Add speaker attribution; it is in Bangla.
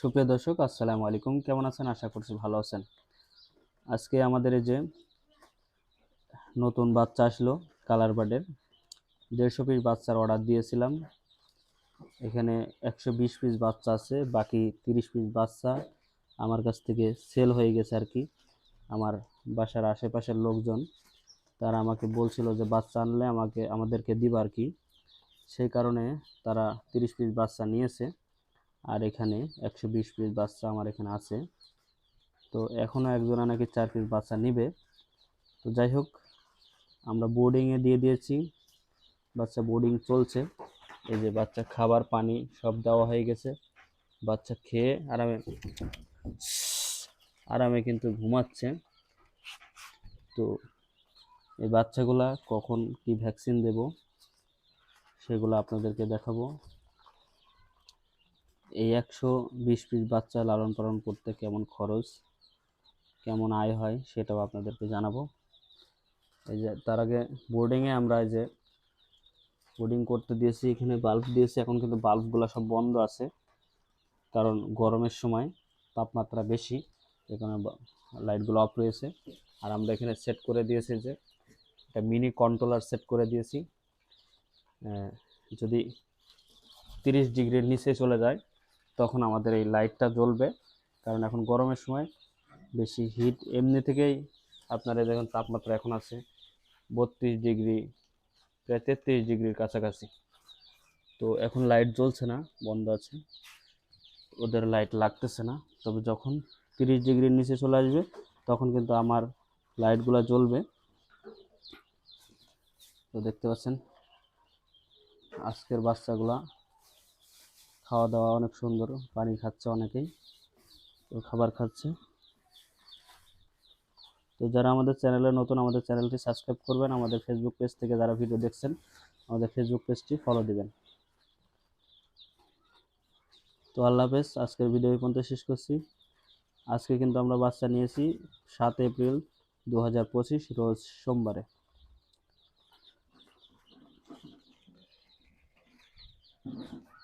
Speaker 1: সুপ্রিয় দর্শক, আসসালামু আলাইকুম। কেমন আছেন? আশা করছি ভালো আছেন। আজকে আমাদের এই যে নতুন বাচ্চা আসলো কালার বার্ডের। দেড়শো পিস বাচ্চার অর্ডার দিয়েছিলাম। এখানে একশো বিশ পিস বাচ্চা আছে, বাকি তিরিশ পিস বাচ্চা আমার কাছ থেকে সেল হয়ে গেছে আর কি। আমার বাসার আশেপাশের লোকজন, তারা আমাকে বলছিল যে বাচ্চা আনলে আমাকে, আমাদেরকে দিবা আর কি। সেই কারণে তারা তিরিশ পিস বাচ্চা নিয়েছে। আর এখানে একশো বিশ পিস বাচ্চা আমার এখানে আছে। তো এখনও একজনা নাকি চার পিস বাচ্চা নেবে। তো যাই হোক, আমরা বোর্ডিংয়ে দিয়ে দিয়েছি। বাচ্চা বোর্ডিং চলছে। এই যে বাচ্চা খাবার, পানি সব দেওয়া হয়ে গেছে। বাচ্চা খেয়ে আরামে আরামে কিন্তু ঘুমাচ্ছে। তো এই বাচ্চাগুলা কখন কি ভ্যাকসিন দেব, সেগুলো আপনাদেরকে দেখাবো। এই একশো বিশ পিস বাচ্চা লালন পালন করতে কেমন খরচ, কেমন আয় হয় সেটাও আপনাদেরকে জানাব। এই যে তার আগে বোর্ডিংয়ে আমরা এই যে বোর্ডিং করতে দিয়েছি, এখানে বাল্ব দিয়েছি, এখন কিন্তু বাল্বগুলো সব বন্ধ আছে। কারণ গরমের সময় তাপমাত্রা বেশি, এখানে লাইটগুলো অফ রয়েছে। আর আমরা এখানে সেট করে দিয়েছি যে একটা মিনি কন্ট্রোলার সেট করে দিয়েছি। যদি তিরিশ ডিগ্রির নিচে চলে যায় তখন আমাদের এই লাইটটা জ্বলবে। কারণ এখন গরমের সময় বেশি হিট এমনি থেকেই আপনারা দেখুন তাপমাত্রা এখন আছে বত্রিশ ডিগ্রি, প্রায় তেত্রিশ ডিগ্রির কাছাকাছি। তো এখন লাইট জ্বলছে না, বন্ধ আছে। ওদের লাইট লাগতেছে না। তবে যখন তিরিশ ডিগ্রির নিচে চলে আসবে, তখন কিন্তু আমার লাইটগুলো জ্বলবে। তো দেখতে পাচ্ছেন, আজকের বাচ্চাগুলা খাওয়া দাওয়া অনেক সুন্দর, পানি খাচ্ছে অনেকেই, তো খাবার খাচ্ছে। তো যারা আমাদের চ্যানেলে নতুন, আমাদের চ্যানেলটি সাবস্ক্রাইব করবেন, আমাদের ফেসবুক পেজ থেকে যারা ভিডিও দেখছেন, আমাদের ফেসবুক পেজটি ফলো দিবেন। তো আল্লাহ হাফেজ, আজকের ভিডিও পর্যন্ত শেষ করছি। আজকে কিন্তু আমরা বাচ্চা নিয়েছি সাত এপ্রিল দু হাজার পঁচিশ, রোজ সোমবারে। Thank you.